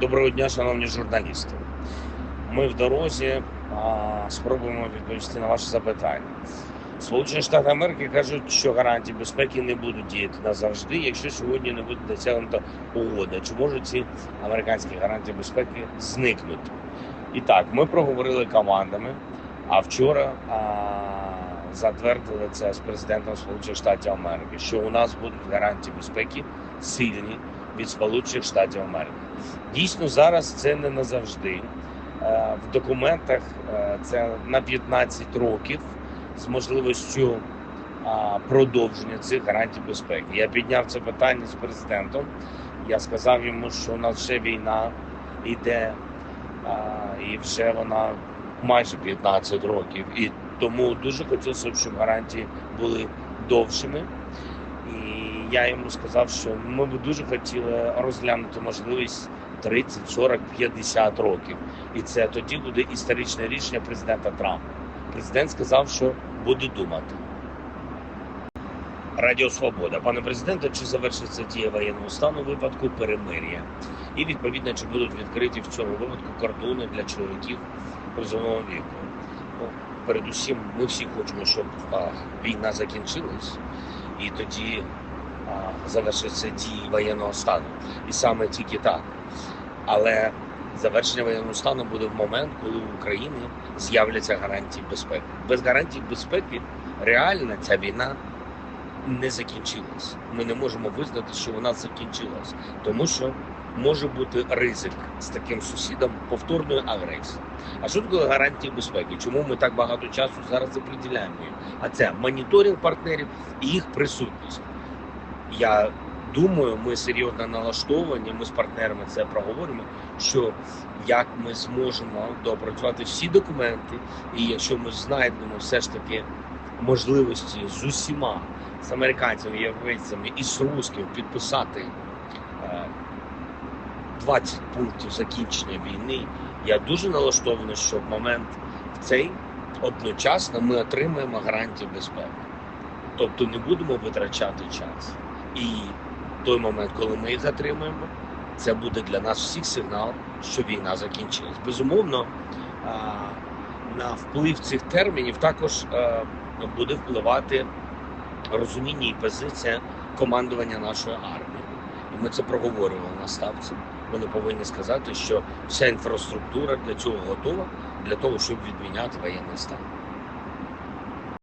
Доброго дня, шановні журналісти. Ми в дорозі а, спробуємо відповісти на ваше запитання. Сполучені Штати Америки кажуть, що гарантії безпеки не будуть діяти назавжди, якщо сьогодні не буде досягнуто угода. Чи можуть ці американські гарантії безпеки зникнути? І так, ми проговорили командами, а вчора а, затвердили це з президентом Сполучених Штатів Америки, що у нас будуть гарантії безпеки сильні від Сполучених Штатів Америки. Дійсно, зараз це не назавжди. Е, В документах е, це на 15 років з можливістю продовження цих гарантій безпеки. Я підняв це питання з президентом. Я сказав йому, що у нас вже війна йде, і вже вона майже 15 років. І тому дуже хотілося б, щоб гарантії були довшими. І я йому сказав, що ми б дуже хотіли розглянути можливість 30, 40, 50 років. І це тоді буде історичне рішення президента Трампа. Президент сказав, що буде думати. Радіо Свобода. Пане президенте, чи завершиться дія воєнного стану у випадку перемир'я? І відповідно, чи будуть відкриті в цьому випадку кордони для чоловіків призовного віку? Ну, передусім, ми всі хочемо, щоб а, війна закінчилась, і тоді завершиться дії воєнного стану. І саме тільки так. Але завершення воєнного стану буде в момент, коли в Україні з'являться гарантії безпеки. Без гарантій безпеки реально ця війна не закінчилась. Ми не можемо визнати, що вона закінчилась, тому що може бути ризик з таким сусідом повторної агресії. А що таке гарантії безпеки? Чому ми так багато часу зараз заприділяємо їм? А це моніторинг партнерів і їх присутність. Я думаю, ми серйозно налаштовані. Ми з партнерами це проговоримо. Що як ми зможемо доопрацювати всі документи, і якщо ми знайдемо все ж таки можливості з усіма з американцями, європейцями і з русским підписати е, 20 пунктів закінчення війни, я дуже налаштований, що в момент в цей одночасно ми отримаємо гарантії безпеки. Тобто не будемо витрачати час. І той момент, коли ми їх отримаємо, це буде для нас всіх сигнал, що війна закінчилась. Безумовно, на вплив цих термінів також буде впливати розуміння і позиція командування нашої армії. І ми це проговорювали на ставці. Вони повинні сказати, що вся інфраструктура для цього готова, для того, щоб відміняти воєнний стан.